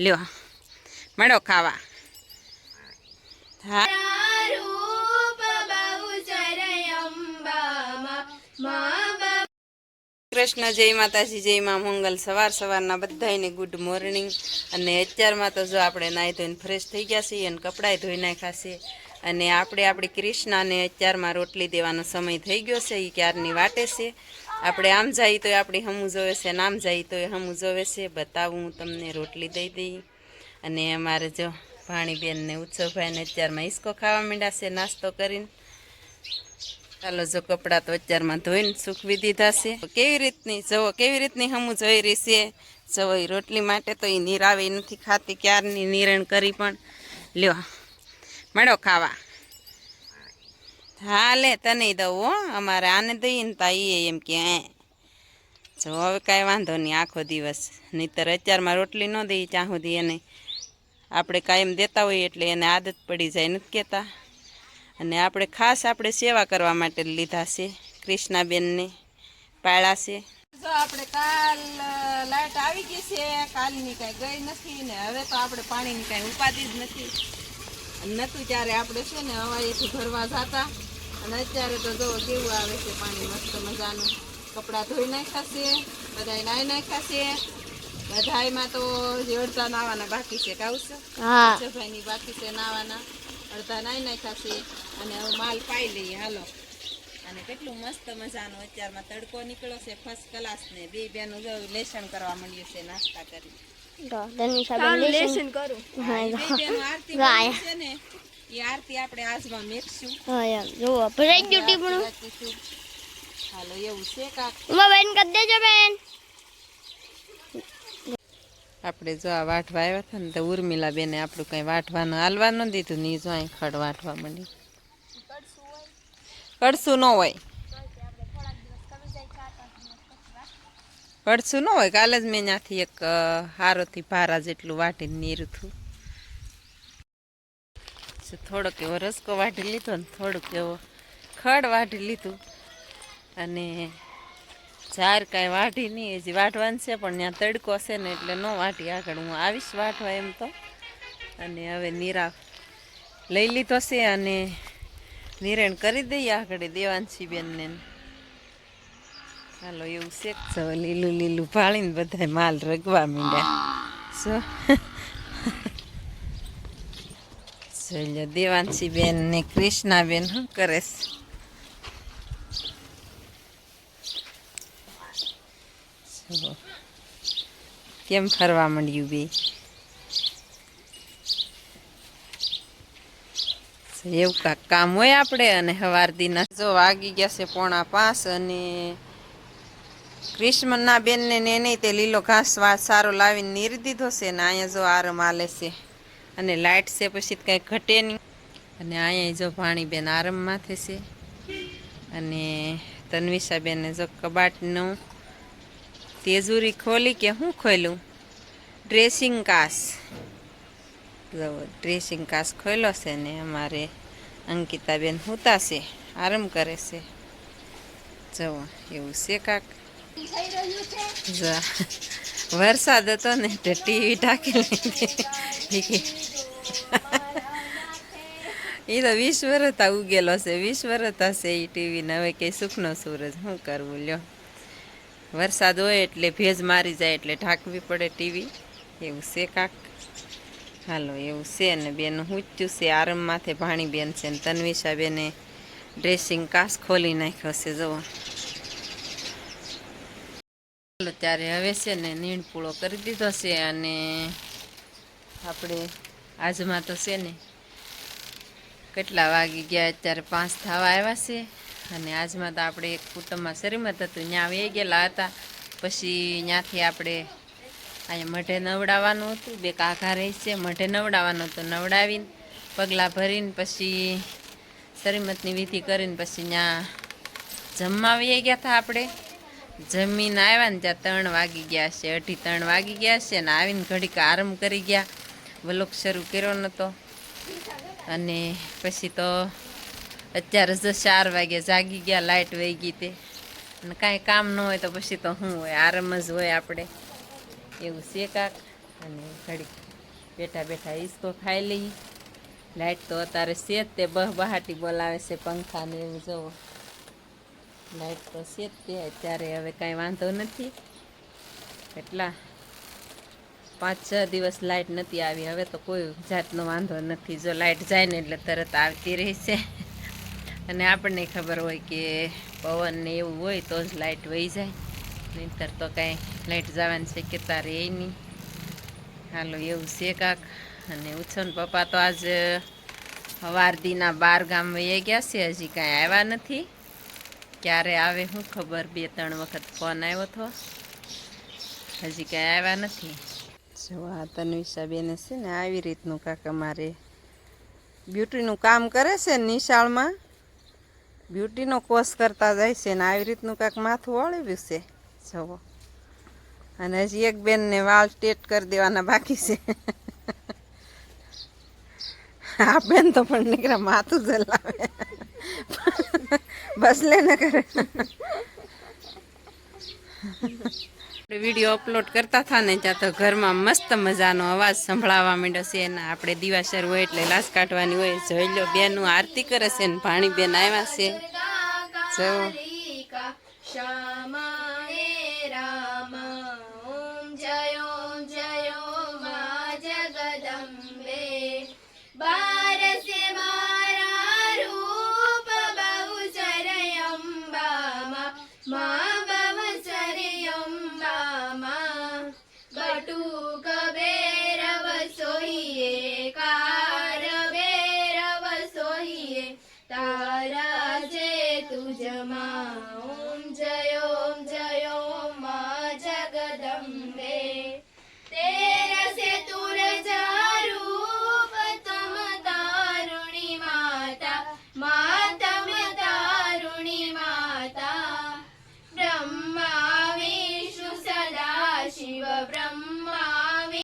લ્યો. મળો ખાવા. કૃષ્ણ, જય માતાજી, જય માં મંગલ. સવાર સવારના બધાને ગુડ મોર્નિંગ અને અત્યારમાં તો જો આપણે નાહી ધોઈને ફ્રેશ થઈ ગયા છીએ અને કપડાય ધોઈ નાખ્યા છીએ અને આપણે, આપણી કૃષ્ણાને અત્યારમાં રોટલી દેવાનો સમય થઈ ગયો છે. એ ક્યારની વાટે છે? આપણે આમ જઈએ તો આપણી હમું જોવે છે અને આમ જઈએ તો હમું જોવે છે. બતાવું હું તમને રોટલી દઈ દઈ. અને અમારે જો ભાણીબેનને ઉત્સવભાઈને અત્યારમાં હિસકો ખાવા માંડ્યા છે, નાસ્તો કરીને. ચાલો જો કપડાં તો અત્યારમાં ધોઈને સૂકવી દીધા છે. કેવી રીતની જવો કેવી રીતની હમું જોઈ રહી છે? જવો એ રોટલી માટે તો એ નીરાવે નથી ખાતી, ક્યારની નિરણ કરી પણ. લ્યો, મળો ખાવા. હા લે તને દઉં હો. અમારે આને દઈએ ને તા એ એમ કે જો હવે કાંઈ વાંધો નહીં, આખો દિવસ. નહીંતર અત્યારમાં રોટલી ન દઈએ ત્યાં સુધી એને. આપણે કાયમ દેતા હોઈએ એટલે એને આદત પડી જાય, નથી કહેતા અને આપણે ખાસ આપણે સેવા કરવા માટે લીધા છે, કૃષ્ણાબેનને પાળા છે. જો આપણે કાલ લાઇટ આવી ગઈ છે, કાલની કાંઈ ગઈ નથી ને હવે તો આપણે પાણીની કાંઈ ઉપાધિ જ નથી. નહોતું ત્યારે આપણે છે ને હવાઈથી ભરવા જતા. અને અત્યારે તો જો કેવું આવે છે પાણી મસ્ત મજાનું. કપડાં ધોઈ નાખ્યા છે બધાય નાહી નાખ્યા છે. બધાયમાં તો હજી અડધા નાવાના બાકી છે કાવું છે ભાઈની બાકી છે નાવાના. અડધા નાહી નાખ્યા છે અને હવે માલ પાઈ લઈએ હાલો. અને કેટલું મસ્ત મજાનું અત્યારમાં તડકો નીકળ્યો છે ફર્સ્ટ ક્લાસ ને. બે બેનું જો લેસન કરવા મળ્યું છે નાસ્તા કરી. લેસન કરું. હા, બે બેનું આરતી છે ને. એ આરતી આપણે આજમાં મેકશું. જુઓ ભરાઈ ગયું ટીપણું હાલો એવું છે કાક? ઉમા બેન કરી દેજો બેન. આપણે જો આ વાટવા આવ્યા હતા ને તો ઉર્મિલા બેને આપણું કંઈ વાટવાનું હાલવા ન દીધું ની જો અહીં ખડ વાટવા માંડી. કડશું ન હોય. કડશું ન હોય. કાલે જ મેં ત્યાંથી એક હારોથી ભારા જેટલું વાટીને નીરું થયું. તો થોડોક એવો રસકો વાઢી લીધો ને થોડુંક એવો ખડ વાઢી લીધું. અને ઝાર કાંઈ વાઢી નહીં, હજી વાટવાનું છે, પણ ત્યાં તડકો છે ને એટલે ન વાટી આગળ. હું આવીશ વાટવા એમ તો. અને હવે નીરા લઈ લીધો છે અને નિરણ કરી દઈએ આગળ દેવાંશી બેનને. ચાલો એવું છે. કે લીલું લીલું ભાળીને બધા માલ રગવા માંડ્યા. શું ચલો દેવાંશી બેન ને કૃષ્ણાબેન શું કરે છે? કેમ ફરવા માંડ્યું બે? એવું કાંક કામ હોય આપણે અને સવાર દીના જો વાગી ગયા છે પોણા પાંચ અને ક્રિષ્મના બેનને ને નહીં તે લીલો ઘાસ સારો લાવીને નીરી દીધો છે ને અહીંયા જો આરામ આલે છે. અને લાઇટ છે, પછી કાંઈ ઘટે નહીં. અને અહીંયા જો ભાણીબેન આરામમાં થશે. અને તન્વિષાબેને જો કબાટનું તેજુરી ખોલી કે હું ખોલ્યું ડ્રેસિંગ કાસ. જો ડ્રેસિંગ કાસ ખોલ્યો છે ને, અમારે અંકિતાબેન હુતા છે, આરામ કરે છે. જવો એવું છે કાક. વરસાદ હતો ને ટીવી ઢાંકી લીધી. એ તો વીસ વર્ષ ઉગેલો છે. વીસ વર્ષ હશે એ ટીવીને હવે કંઈ સુખનો સૂરજ શું કરવું લ્યો. વરસાદ હોય એટલે ભેજ મારી જાય એટલે ઢાંકવી પડે ટીવી. એવું છે કાક. હાલો, એવું છે ને બેન હુંચ્યું છે આરમ માથે ભાણી બેન છે ને તન્વિશા બેને ડ્રેસિંગ કાસ ખોલી નાખ્યો છે, જુઓ. ચાલો ત્યારે હવે છે ને નીણ પૂળો કરી દીધો છે અને આપણે આજમાં તો છે ને કેટલા વાગી ગયા? અત્યારે પાંચ થવા આવ્યા છે. અને આજમાં તો આપણે એક કુટુંબમાં શરીમત હતું. ત્યાં વહી ગયેલા હતા. પછી ત્યાંથી આપણે અહીંયા મઢે નવડાવવાનું હતું. બે કાકા રહી છે. મઢે નવડાવવાનું હતું. નવડાવીને પગલાં ભરીને પછી શરીમતની વિધિ કરીને પછી ત્યાં જમવા વહી ગયા હતા આપણે. જમીને આવ્યા ને ત્યાં ત્રણ વાગી ગયા છે. અઢી ત્રણ વાગી ગયા છે ને આવીને ઘડીક આરામ કરી ગયા. વલોક શરૂ કર્યો નહોતો. અને પછી તો અત્યારે જો ચાર વાગે જાગી ગયા લાઇટ વહી ગઈ તે. અને કાંઈ કામ ન હોય તો પછી તો શું હોય, આરામ જ હોય આપણે. એવું છે કાક. અને ઘડીક બેઠા બેઠા ઈસકો ખાઈ લઈ લાઇટ તો અત્યારે છે જ તે, બહ બહાટી બોલાવે છે પંખા ને એવું જોવો લાઇટ તો છે જ તે, અત્યારે હવે કાંઈ વાંધો નથી. એટલા. પાંચ, છ દિવસ લાઇટ નથી આવી. હવે તો કોઈ જાતનો વાંધો નથી. જો લાઇટ જાય ને એટલે તરત આવતી રહેશે. અને આપણને ખબર હોય કે પવન ને એવું હોય તો જ લાઇટ વહી જાય. નહીંતર તો કાંઈ લાઇટ જવાની શક્યતા રહે નહીં. હાલો, એવું છે કાક. અને ઉછન પપ્પા તો આજ વારદીના બાર ગામ વહી ગયા છે. હજી કાંઈ આવ્યા નથી. ક્યારે આવે શું ખબર. બે, ત્રણ વખત ફોન આવ્યો હતો હજી કાંઈ આવ્યા નથી. જો આ તન્વિષા બેને છે ને આવી રીતનું કાક અમારે બ્યુટીનું કામ કરે છે નિશાળમાં. બ્યુટીનો કોર્સ કરતા જાય છે ને આવી રીતનું કાંક માથું વળવ્યું છે. જવો અને હજી એક બેનને વાળ સ્ટેટ કરી દેવાના બાકી છે. આ બેન તો પણ નીકળ્યા માથું જલાવે. બસ લે ન કરે વીડિયો અપલોડ કરતા હતા ને ત્યાં તો ઘરમાં મસ્ત મજાનો અવાજ સંભળાવવા માંડ્યો છે એના આપણે દિવાસર હોય એટલે લાશ કાઢવાની હોય જોઈ લો બેનનું આરતી કરે છે ને ભાણી બેન આવ્યા છે જો